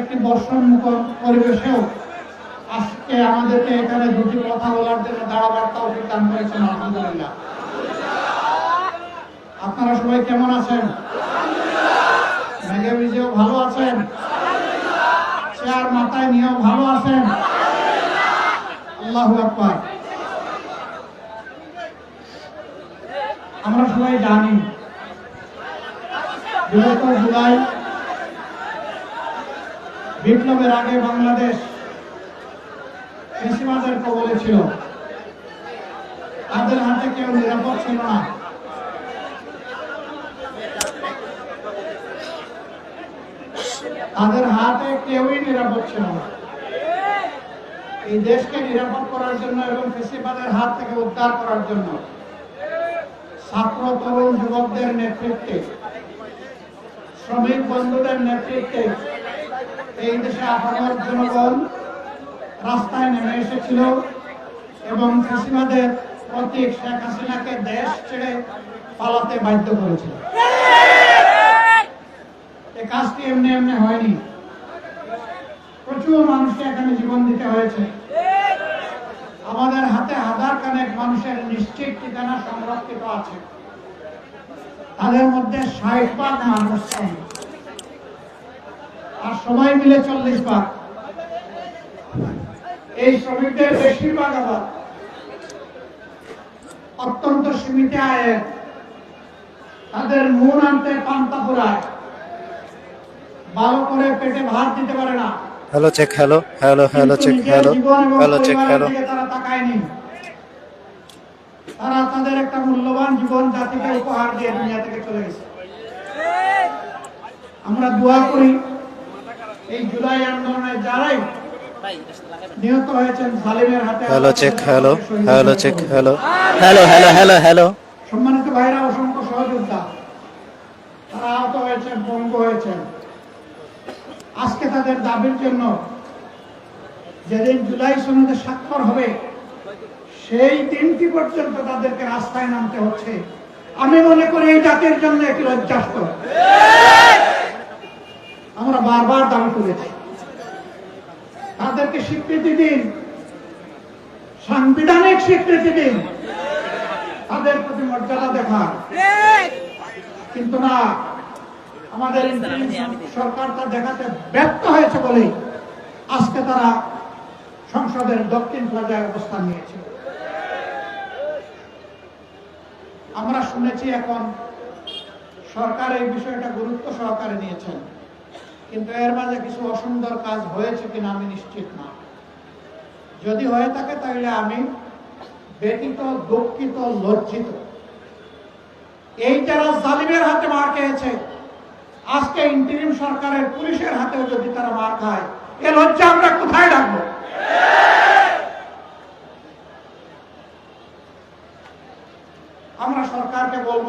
একটি বর্ষণমুখর পরিবেশেও আজকে আমাদেরকে এখানে দুটি কথা বলার জন্য দাঁড়াবার তৌফিক দান করেছেন, আলহামদুলিল্লাহ। আপনারা সবাই কেমন আছেন? ভালো আছেন? চেয়ার মাথায় নিয়েও ভালো আছেন? আল্লাহু আকবার। আমরা সবাই জানি জুলাই বিপ্লবের আগে বাংলাদেশ কৃষিমাদের কবলে ছিল। তাদের হাতে কেউ নিরাপদ ছিল না। তাদের হাতে কেউই নিরাপদ ছিল না। এই দেশকে নিরাপদ করার জন্য এবং কৃষিবাদের হাত থেকে উদ্ধার করার জন্য ছাত্র, তরুণ, যুবকদের নেতৃত্বে, শ্রমিক বন্ধুদের নেতৃত্বে এই দেশে আপামর জনগণ রাস্তায় নেমে এসেছিল এবং ফেসিবাদের প্রতীক শেখ হাসিনাকে দেশ ছেড়ে পালাতে বাধ্য করেছিল। এই কাজটি এমনি এমনি হয়নি। প্রচুর মানুষকে এখানে জীবন দিতে হয়েছে। আমাদের হাতে হাজার খানেক মানুষের নিশ্চিত ঠিকানা সংরক্ষিত আছে। তাদের মধ্যে ষাট ভাগ মানুষ আর সবাই মিলে চল্লিশ ভাগ। এই শ্রমিকদের বেশিরভাগ আবার অত্যন্ত সীমিত আয়ের তাদের মন আনতে পান্তা পুরায় ভালো করে পেটে ভাত দিতে পারে না। Hello check hello hello hello check hello hello check hello তারা তাকায়নি। তারা তাদের একটা মূল্যবান জীবন জাতিকে উপহার দিয়ে দুনিয়া থেকে চলে গেছে। আমরা দোয়া করি এই জুলাই আন্দোলনে যারাই নিহত হয়েছেন জালিমের হাতে hello check hello hello check hello hello hello hello hello. সম্মানিত ভাইরা অসংখ্য সহযোগিতা তারা আহত হয়েছেন পঙ্গু হয়েছেন। আজকে তাদের দাবির জন্য যেদিন জুলাই সনদে স্বাক্ষর হবে সেই দিনটি পর্যন্ত তাদেরকে রাস্তায় নামতে হচ্ছে। আমি মনে করি এই জাতির জন্য একটি লজ্জাস্পদ আমরা বারবার দাবি করেছি তাদেরকে স্বীকৃতি দিন। সাংবিধানিক স্বীকৃতি দিন। তাদের প্রতি মর্যাদা দেখা কিন্তু না, আমাদের সরকার তা দেখাতে ব্যর্থ হয়েছে বলে আজকে তারা সংসদের দক্ষিণ প্লাজায় অবস্থান নিয়েছে। আমরা শুনেছি এখন সরকার এই বিষয়টা গুরুত্ব সহকারে নিয়েছেন। কিন্তু এর মাঝে কিছু অসুন্দর কাজ হয়েছে কিনা আমি নিশ্চিত না। যদি হয়ে থাকে তাহলে আমি ব্যতীত দুঃখিত, লজ্জিত। এই যারা জালিমের হাতে মার খেয়েছে। আজকে ইন্টারিম সরকারের পুলিশের হাতেও যদি তারা মার খায়, এ লজ্জা আমরা কোথায় রাখব? আমরা সরকারকে বলব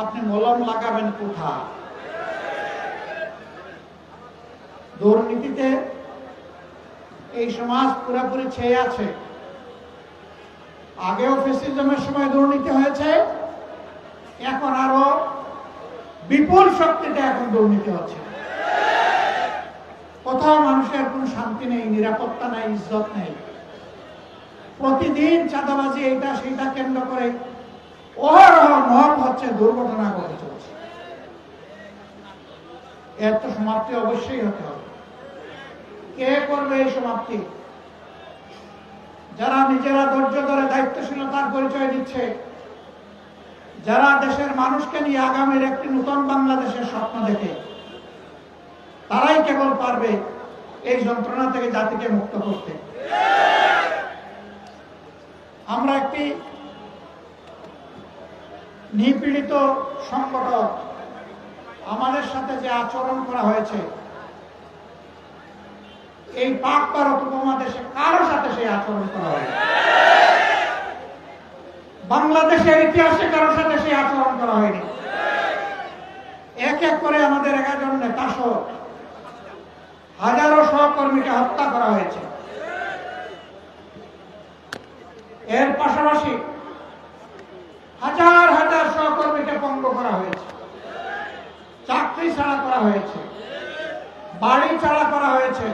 আপনি মলম লাগাবেন কোথা দুর্নীতিতে এই সমাজ পুরোপুরি ছেয়ে আছে। আগেও ফেসিজমের সময় দুর্নীতি হয়েছে, এখন আরও বিপুল শক্তিতে এখন দুর্নীতি হচ্ছে। কোথাও মানুষের কোনো শান্তি নেই, নিরাপত্তা নেই, ইজ্জত নেই। প্রতিদিন চাঁদাবাজি এইটা সেইটা কেন্দ্র করে যারা নিজেরা ধৈর্য ধরে দায়িত্বশীলতার পরিচয় দিচ্ছে, যারা দেশের মানুষকে নিয়ে আগামীর একটি নতুন বাংলাদেশের স্বপ্ন দেখে, তারাই কেবল পারবে এই যন্ত্রণা থেকে জাতিকে মুক্ত করতে। আমরা একটি নিপীড়িত সংগঠন আমাদের সাথে যে আচরণ করা হয়েছে, এই পাক ভারত উপমহাদেশে কারোর সাথে সেই আচরণ করা হয়নি। বাংলাদেশের ইতিহাসে কারোর সাথে সেই আচরণ করা হয়নি। এক এক করে আমাদের এগারো নেতা সহ হাজারো সহকর্মীকে হত্যা করা হয়েছে। এর পাশাপাশি হাজার করা হয়েছে। চাকরি ছাড়া করা হয়েছে। বাড়ি ছাড়া করা হয়েছে।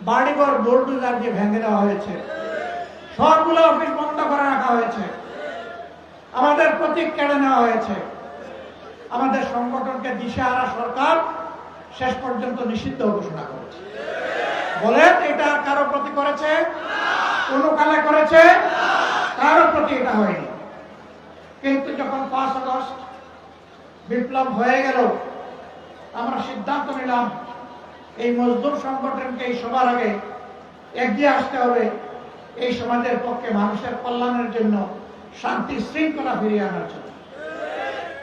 বাড়িঘর বোল্ডুজার দিয়ে ভেঙে দেওয়া হয়েছে। সবগুলো অফিস বন্ধ করে রাখা হয়েছে। আমাদের প্রতীক কেড়ে নেওয়া হয়েছে। আমাদের সংগঠনকে দিশেহারা সরকার শেষ পর্যন্ত নিষিদ্ধ ঘোষণা করেছে। বলেন, এটা কারও প্রতি করেছে? কোন কালে করেছে? কারও প্রতি এটা হয়নি। কিন্তু যখন পাঁচ আগস্ট বিপ্লব হয়ে গেল। আমরা সিদ্ধান্ত নিলাম, এই মজদুর সংগঠনকে এই সবার আগে এগিয়ে আসতে হবে। এই সমাজের পক্ষে মানুষের কল্যাণের জন্য শান্তি শৃঙ্খলা ফিরিয়ে আনার জন্য।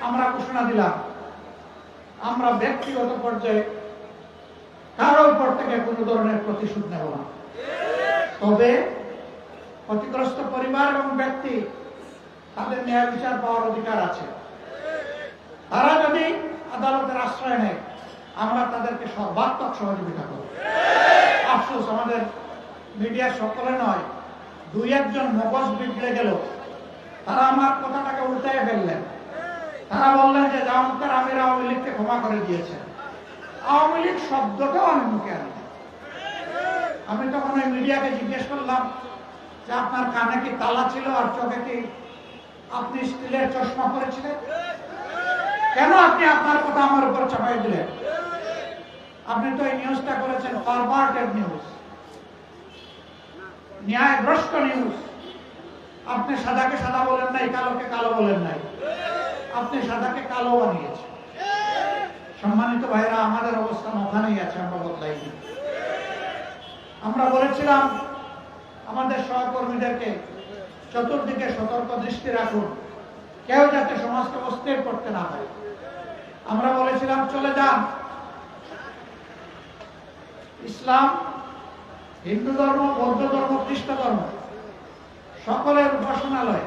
আমরা ঘোষণা দিলাম, আমরা ব্যক্তিগত পর্যায়ে কারোর উপর থেকে কোনো ধরনের প্রতিশোধ নেব না। তবে ক্ষতিগ্রস্ত পরিবার এবং ব্যক্তি, তাদের ন্যায় বিচার পাওয়ার অধিকার আছে। আশ্রয় নেয়, আমরা তাদেরকে সর্বাত্মক সহযোগিতা করব। আফসোস, আমাদের মিডিয়া সকলে নয়, দুই একজন মগজ বিগড়ে গেল। তারা আমার কথাটাকে উল্টাই ফেললেন। তারা বললেন যে জামাতের আমির আওয়ামী লীগকে ক্ষমা করে দিয়েছেন। আওয়ামী লীগ শব্দটাও আমি মুখে আনি আমি তখন ওই মিডিয়াকে জিজ্ঞেস করলাম যে, আপনার কানে কি তালা ছিল আর চোখে কি আপনি স্টিলের চশমা পরেছিলেন? কেন আপনি আপনার কথা আমার উপর চাপাই দিলেন? আপনি তো এই নিউজটা করেছেন পারভার্টেড নিউজ ন্যায়ভ্রষ্ট নিউজ আপনি সাদাকে সাদা বলেন নাই, কালোকে কালো বলেন নাই। আপনি সাদাকে কালো বানিয়েছেন। সম্মানিত ভাইরা আমাদের অবস্থান ওখানেই আছে, আমরা বদলাইনি। আমরা বলেছিলাম, আমাদের সহকর্মীদেরকে চতুর্দিকে সতর্ক দৃষ্টি রাখুন। কেউ যাতে সমাজকে অস্থির করতে না পারে। আমরা বলেছিলাম, চলে যান। ইসলাম হিন্দু ধর্ম, বৌদ্ধ ধর্ম, খ্রিস্ট ধর্ম, সকলের উপাসনালয়,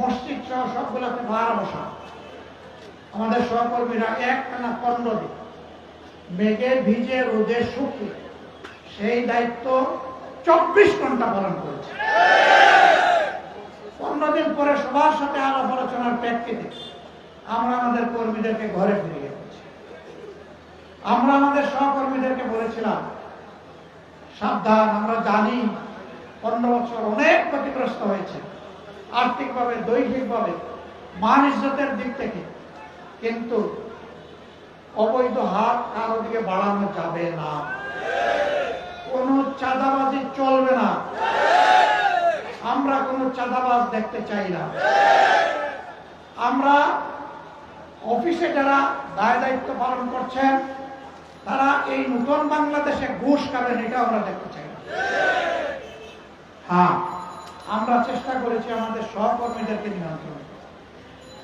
মসজিদ সহ সবগুলোতে বার বসা। আমাদের সহকর্মীরা এক টানা পনেরো দিন মেঘে ভিজে রোদে শুকিয়ে সেই দায়িত্ব চব্বিশ ঘণ্টা পালন করেছে। পনেরো দিন পরে সবার সাথে আলাপ আলোচনার প্রেক্ষিতে আমরা আমাদের কর্মীদেরকে ঘরে ফিরিয়ে দিচ্ছি আমরা আমাদের সহকর্মীদেরকে বলেছিলাম, সাবধান, আমরা জানি পনেরো বছর অনেক ক্ষতিগ্রস্ত হয়েছে। আর্থিকভাবে, দৈহিকভাবে, মান ইজ্জতের দিক থেকে। কিন্তু অবৈধ হাত কারও দিকে বাড়ানো যাবে না। কোনো চাঁদাবাজি চলবে না। আমরা কোনো চাঁদাবাজ দেখতে চাই না। আমরা অফিসে যারা দায় দায়িত্ব পালন করছেন, তারা এই নতুন বাংলাদেশে ঘুষ খাবেন এটা আমরা দেখতে চাই হ্যাঁ আমরা চেষ্টা করেছি আমাদের সহকর্মীদেরকে নিয়ন্ত্রণ।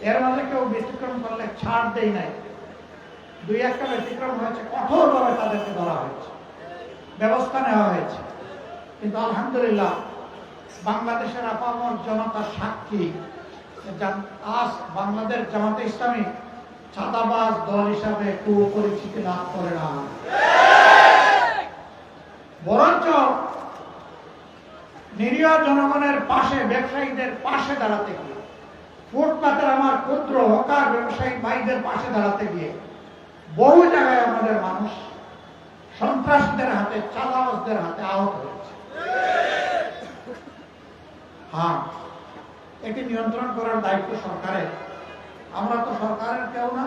এর মাঝে কেউ ব্যতিক্রম করলে ছাড় দেই নাই। দুই একটা ব্যতিক্রম হয়েছে, কঠোরভাবে তাদেরকে ধরা হয়েছে। ব্যবস্থা নেওয়া হয়েছে। কিন্তু আলহামদুলিল্লাহ, বাংলাদেশের আপামর জনতার সাক্ষী আজ বাংলাদেশ জামাতে ইসলামী ছাতাবাজ দল হিসাবে পরিচিতি লাভ করে না। বরঞ্চ নিরীহ জনগণের পাশে, ব্যবসায়ীদের পাশে দাঁড়াতে গিয়ে, ফুটপাতের আমার ক্ষুদ্র হকার ব্যবসায়ী ভাইদের পাশে দাঁড়াতে গিয়ে, বহু জায়গায় আমাদের মানুষ সন্ত্রাসীদের হাতে, চাঁদাবাজদের হাতে আহত হয়েছে। হ্যাঁ এটি নিয়ন্ত্রণ করার দায়িত্ব সরকারের। আমরা তো সরকারের কেউ না,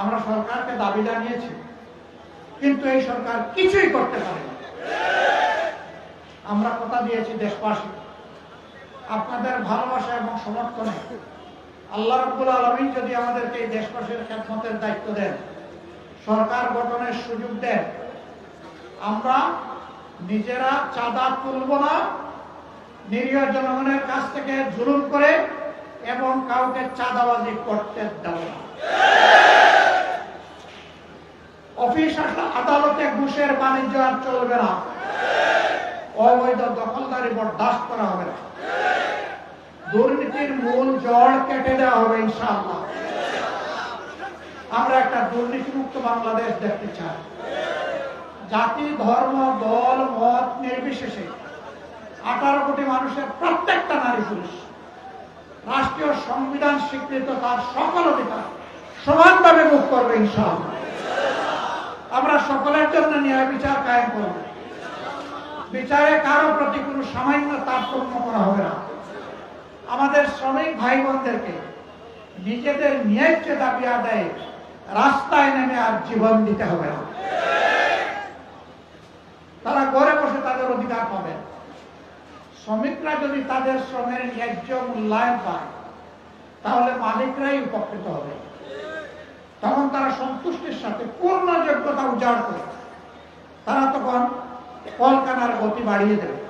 আমরা সরকারকে দাবি জানিয়েছি, কিন্তু এই সরকার কিছুই করতে পারে আমরা কথা দিয়েছি দেশবাসী, আপনাদের ভালোবাসা এবং সমর্থনে আল্লাহ রব্বুল আলমী যদি আমাদেরকে এই দেশবাসীর খেদমতের দায়িত্ব দেন, সরকার গঠনের সুযোগ দেন, আমরা নিজেরা চাঁদা তুলব না, নিরীহ জনগণের কাছ থেকে জুলুম করে এবং কাউকে চাঁদাবাজি করতে দেব না। অফিস আদালতে ঘুষের বাণিজ্য আর চলবে না। অবৈধ দখলদারি বরদাস্ত করা হবে না। দুর্নীতির মূল জড় কেটে দেওয়া হবে ইনশাআল্লাহ। আমরা একটা দুর্নীতিমুক্ত বাংলাদেশ দেখতে চাই। জাতি, ধর্ম, দল, মত নির্বিশেষে আঠারো কোটি মানুষের প্রত্যেকটা নারী পুরুষ রাষ্ট্রীয় সংবিধান স্বীকৃত তার সকল অধিকার সমানভাবে মুখ করবে ইনশাআল্লাহ। আমরা সকলের জন্য ন্যায় বিচার কায়েম করব। বিচারে কারও প্রতি কোনো সামান্য তারতম্য করা হবে না। আমাদের শ্রমিক ভাই বোনদেরকে নিজেদের ন্যায্য দাবি আদায়ে রাস্তায় নেমে আর জীবন দিতে হবে না। তারা ঘরে বসে তাদের অধিকার পাবেন। শ্রমিকরা যদি তাদের শ্রমের ন্যায্য মূল্যায়ন পায়, তাহলে মালিকরাই উপকৃত হবে। তখন তারা সন্তুষ্টির সাথে পূর্ণ যোগ্যতা উজাড় করে। তারা তখন কলকানার গতি বাড়িয়ে দেবে।